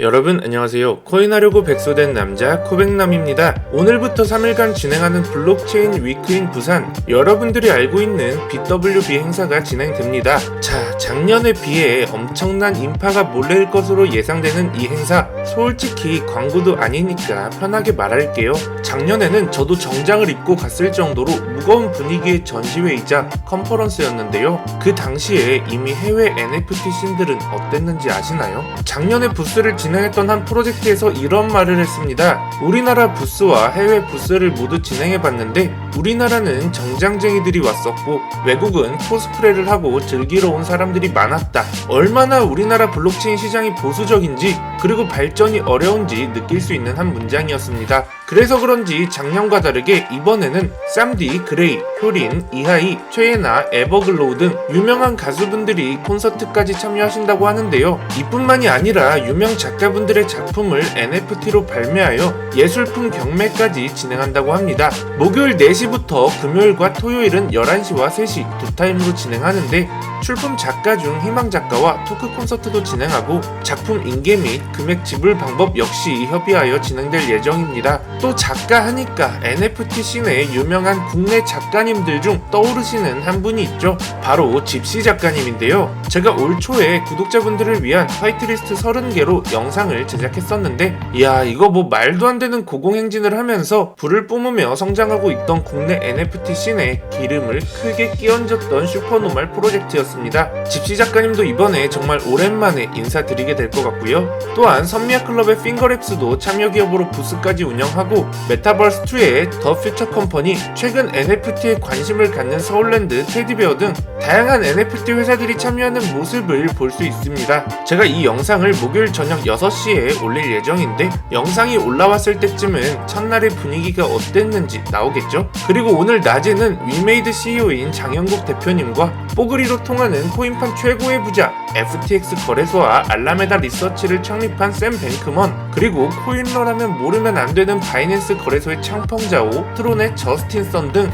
여러분 안녕하세요. 코인하려고 백소된 남자 코백남입니다. 오늘부터 3일간 진행하는 블록체인 위크인 부산 여러분들이 알고 있는 BWB 행사가 진행됩니다. 자, 작년에 비해 엄청난 인파가 몰릴 것으로 예상되는 이 행사 솔직히 광고도 아니니까 편하게 말할게요. 작년에는 저도 정장을 입고 갔을 정도로 무거운 분위기의 전시회이자 컨퍼런스였는데요. 그 당시에 이미 해외 NFT 씬들은 어땠는지 아시나요? 작년에 부스를 진 행했던 한 프로젝트에서 이런 말을 했습니다. 우리나라 부스와 해외 부스를 모두 진행해봤는데 우리나라는 정장쟁이들이 왔었고 외국은 코스프레를 하고 즐기러 온 사람들이 많았다. 얼마나 우리나라 블록체인 시장이 보수적인지 그리고 발전이 어려운지 느낄 수 있는 한 문장이었습니다. 그래서 그런지 작년과 다르게 이번에는 쌈디, 그레이, 효린, 이하이, 최예나, 에버글로우 등 유명한 가수분들이 콘서트까지 참여하신다고 하는데요. 이뿐만이 아니라 유명 작가분들의 작품을 NFT로 발매하여 예술품 경매까지 진행한다고 합니다. 목요일 4시부터 금요일과 토요일은 11시와 3시 두 타임으로 진행하는데 출품 작가 중 희망 작가와 토크 콘서트도 진행하고 작품 인계 및 금액 지불 방법 역시 협의하여 진행될 예정입니다. 또 작가 하니까 NFT 씬의 유명한 국내 작가님들 중 떠오르시는 한 분이 있죠. 바로 집시 작가님인데요. 제가 올 초에 구독자분들을 위한 화이트리스트 30개로 영상을 제작했었는데 이야 이거 뭐 말도 안 되는 고공행진을 하면서 불을 뿜으며 성장하고 있던 국내 NFT 씬에 기름을 크게 끼얹었던 슈퍼노멀 프로젝트였습니다. 집시 작가님도 이번에 정말 오랜만에 인사드리게 될 것 같고요. 또한 선미아 클럽의 핑거랩스도 참여 기업으로 부스까지 운영하고 메타버스 2의 더 퓨처 컴퍼니 최근 NFT에 관심을 갖는 서울랜드 테디베어 등 다양한 NFT 회사들이 참여하는 모습을 볼 수 있습니다. 제가 이 영상을 목요일 저녁 6시에 올릴 예정인데 영상이 올라왔을 때쯤은 첫날의 분위기가 어땠는지 나오겠죠? 그리고 오늘 낮에는 위메이드 CEO인 장영국 대표님과 뽀글이로 통하는 코인판 최고의 부자 FTX 거래소와 알라메다 리서치를 창립한 샘 뱅크먼 그리고 코인러라면 모르면 안 되는 바이 낸스 거래소의 창펑자오 트론의 저스틴 선 등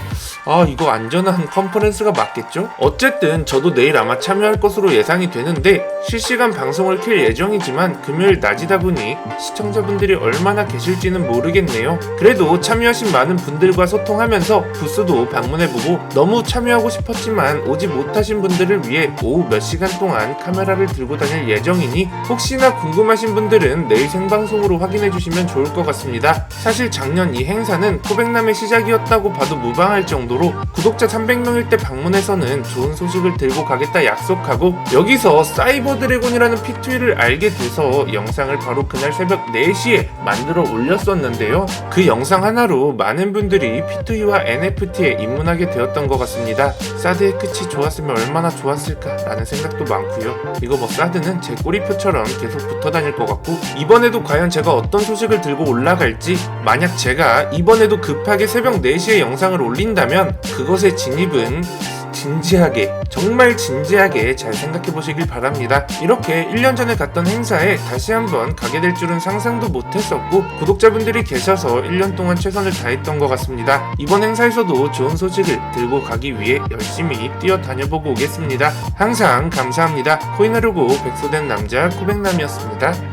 아 이거 안전한 컨퍼런스가 맞겠죠? 어쨌든 저도 내일 아마 참여할 것으로 예상이 되는데 실시간 방송을 킬 예정이지만 금요일 낮이다 보니 시청자분들이 얼마나 계실지는 모르겠네요. 그래도 참여하신 많은 분들과 소통하면서 부스도 방문해보고 너무 참여하고 싶었지만 오지 못하신 분들을 위해 오후 몇 시간 동안 카메라를 들고 다닐 예정이니 혹시나 궁금하신 분들은 내일 생방송으로 확인해 주시면 좋을 것 같습니다. 사실 작년 이 행사는 코백남의 시작이었다고 봐도 무방할 정도로 구독자 300명일 때 방문해서는 좋은 소식을 들고 가겠다 약속하고 여기서 사이버 드래곤이라는 P2E를 알게 돼서 영상을 바로 그날 새벽 4시에 만들어 올렸었는데요. 그 영상 하나로 많은 분들이 P2E와 NFT에 입문하게 되었던 것 같습니다. 사드의 끝이 좋았으면 얼마나 좋았을까라는 생각도 많고요. 이거 뭐 사드는 제 꼬리표처럼 계속 붙어 다닐 것 같고 이번에도 과연 제가 어떤 소식을 들고 올라갈지 만약 제가 이번에도 급하게 새벽 4시에 영상을 올린다면 그것의 진입은 진지하게 정말 진지하게 잘 생각해 보시길 바랍니다. 이렇게 1년 전에 갔던 행사에 다시 한번 가게 될 줄은 상상도 못했었고 구독자분들이 계셔서 1년 동안 최선을 다했던 것 같습니다. 이번 행사에서도 좋은 소식을 들고 가기 위해 열심히 뛰어다녀보고 오겠습니다. 항상 감사합니다. 코인하려고 백소된 남자 코백남이었습니다.